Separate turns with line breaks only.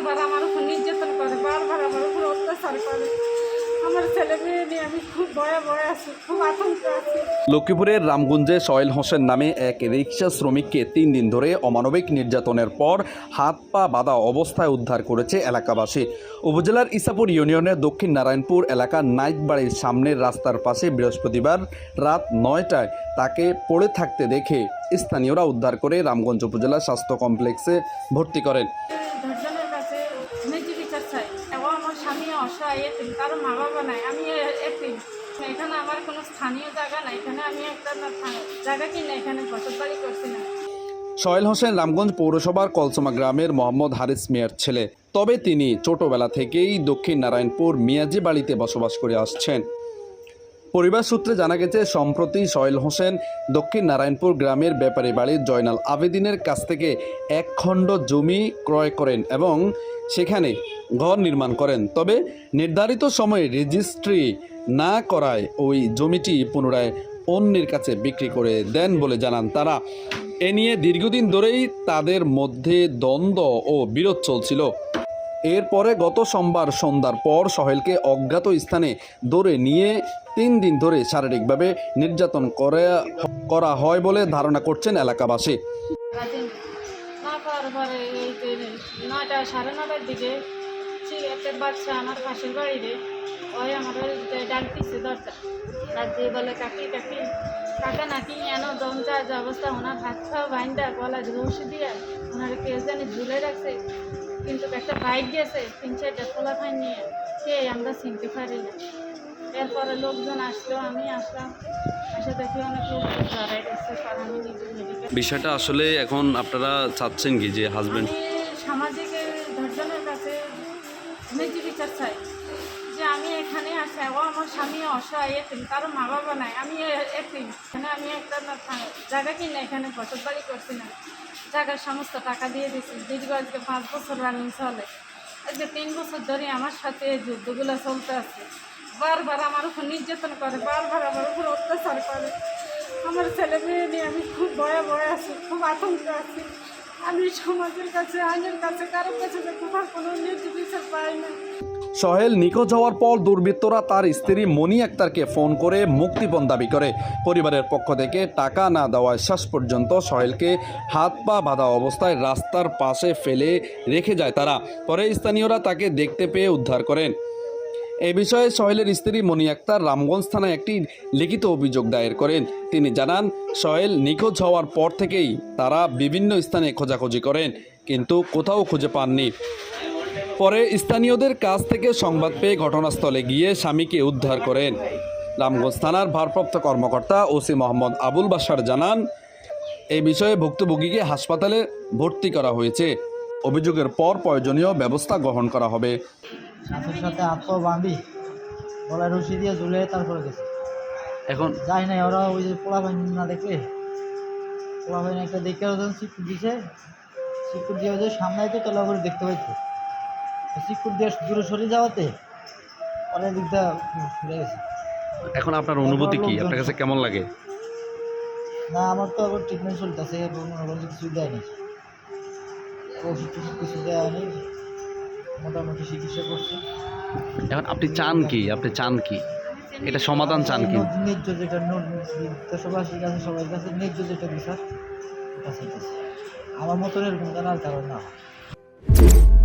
বারবার আমার উপর নির্যাতন করে, বারবার আমার উপর অত্যাচার করে।
লক্ষ্মীপুরের রামগঞ্জে সয়েল হোসেন নামে এক রিক্সা শ্রমিককে তিন দিন ধরে অমানবিক নির্যাতনের পর হাত পা বাঁধা অবস্থায় উদ্ধার করেছে এলাকাবাসী। উপজেলার ইসাপুর ইউনিয়নের দক্ষিণ নারায়ণপুর এলাকার নাইট বাড়ির সামনের রাস্তার পাশে বৃহস্পতিবার রাত নয়টায় তাকে পড়ে থাকতে দেখে স্থানীয়রা উদ্ধার করে রামগঞ্জ উপজেলা স্বাস্থ্য কমপ্লেক্সে ভর্তি করেন।
অসহায় এতিম, কারও মা বাবা নাই। আমি এতিম। এখানে আমার কোনো স্থানীয় জায়গা নাই। এখানে আমি একটা জায়গা কিনে এখানে বসত বাড়ি করছি না।
সয়েল হোসেন, রামগঞ্জ পৌরসভার কলসমা গ্রামের মোহাম্মদ হারিস মিয়ার ছেলে। তবে তিনি ছোটবেলা থেকেই দক্ষিণ নারায়ণপুর মিয়াজি বাড়িতে বসবাস করে আসছেন। পরিবার সূত্রে জানা গেছে, সম্প্রতি সোহেল হোসেন দক্ষিণ নারায়ণপুর গ্রামের ব্যাপারী বাড়ির জয়নাল আবেদিনের কাছ থেকে এক খণ্ড জমি ক্রয় করেন এবং সেখানে ঘর নির্মাণ করেন। তবে নির্ধারিত সময়ে রেজিস্ট্রি না করায় ওই জমিটি পুনরায় অন্যের কাছে বিক্রি করে দেন বলে জানান তারা। এ নিয়ে দীর্ঘদিন ধরেই তাদের মধ্যে দ্বন্দ্ব ও বিরোধ চলছিল। এরপরে গত সোমবার সন্ধ্যার পর সহেলকে অজ্ঞাত স্থানে ধরে নিয়ে তিন দিন ধরে শারীরিকভাবে নির্যাতন করে, করা হয় বলে ধারণা করছেন এলাকাবাসী।
সাড়ে নটার দিকে সে একটা বাচ্চা আমার পাশের বাড়িতে ওই আমার ডাক দিচ্ছে দরজা। ডাক দিয়ে বলে কাকি কাকি কাকা নাকি এন দম যা যা অবস্থা ওনার হাত খাওয়া বাইন্দা গলা রসি দিয়ে ওনার কে জানি ঝুলে রাখছে। কিন্তু একটা বাইক গেছে তিন চারটা খোলা ফাইন নিয়ে সে আমরা চিনতে পারি না। এরপরে লোকজন আসলো আমি আসলাম এসে দেখি অনেক লোক জড়াই গেছে কারণ আমি নিজে
বিষয়টা আসলে এখন আপনারা চাচ্ছেন কি যে হাজবেন্ড
সামাজিক আমি এখানে ও আমার স্বামী অসহায় এতিম কারও মা বাবা নাই, আমি এতিম এখানে আমি একটা জায়গা কিনে এখানে বসত বাড়ি করছি না। জায়গার সমস্ত টাকা দিয়ে দিয়েছি দীর্ঘ আজকে পাঁচ বছর রানিং চলে। আজকে তিন বছর ধরে আমার সাথে যুদ্ধগুলো চলতে আছে। বারবার আমার উপর নির্যাতন করে, বারবার আমার উপর অত্যাচার করে। আমার ছেলে মেয়ে নিয়ে আমি খুব ভয়ে ভয়ে আছি, খুব আতঙ্ক আছি।
সোহেল নিখোঁজ হওয়ার পর দুর্বৃত্তরা তার স্ত্রী মনি আক্তারকে ফোন করে মুক্তিপণ দাবি করে। পরিবারের পক্ষ থেকে টাকা না দেওয়ায় শেষ পর্যন্ত সোহেলকে হাত পা বাঁধা অবস্থায় রাস্তার পাশে ফেলে রেখে যায় তারা। পরে স্থানীয়রা তাকে দেখতে পেয়ে উদ্ধার করেন। এ বিষয়ে সোহেলের স্ত্রী মনি আক্তার রামগঞ্জ থানায় একটি লিখিত অভিযোগ দায়ের করেন। তিনি জানান, সোহেল নিখোঁজ হওয়ার পর থেকেই তারা বিভিন্ন স্থানে খোঁজাখুঁজি করেন, কিন্তু কোথাও খুঁজে পাননি। পরে স্থানীয়দের কাছ থেকে সংবাদ পেয়ে ঘটনাস্থলে গিয়ে স্বামীকে উদ্ধার করেন। রামগঞ্জ থানার ভারপ্রাপ্ত কর্মকর্তা ওসি মোহাম্মদ আবুল বাসার জানান এই বিষয়ে ভুক্তভোগীকে হাসপাতালে ভর্তি করা হয়েছে। অভিযোগের পর প্রয়োজনীয় ব্যবস্থা গ্রহণ করা হবে।
সাথে সাথে হাত পাও বাঁধি গলায় রশি দিয়ে ঝুলে তারপরে গেছে।
এখন?
যাই নাই ওরা ওই যে পোলা বাইন না দেখলে? পোলা বাইন একটা দেখে ওজন সিকুর দিছে সিকুর দিয়ে ওদের সামনে তো তোলা করে দেখতে পাইতো। সিকুর দিয়ে দূরে সরে যাওয়াতে অনেক দিকটা ফিরে গেছে।
এখন আপনার অনুভূতি কি? আপনার কাছে কেমন লাগে?
না আমার তো আবার ট্রিটমেন্ট চলতেছে কিছু দেয়নি ওষুধ কিছু দেওয়া হয়নি। মোটামুটি চিকিৎসা করছে।
এখন আপনি চান কি? আপনি চান কি? এটা সমাধান চান কি?
ন্যায্য- যেটা দেশবাসীর কাছে সবার কাছে ন্যায্য যেটা বিচার চাইতেছি। আমার মতন এরকম যেন আর কারণ না।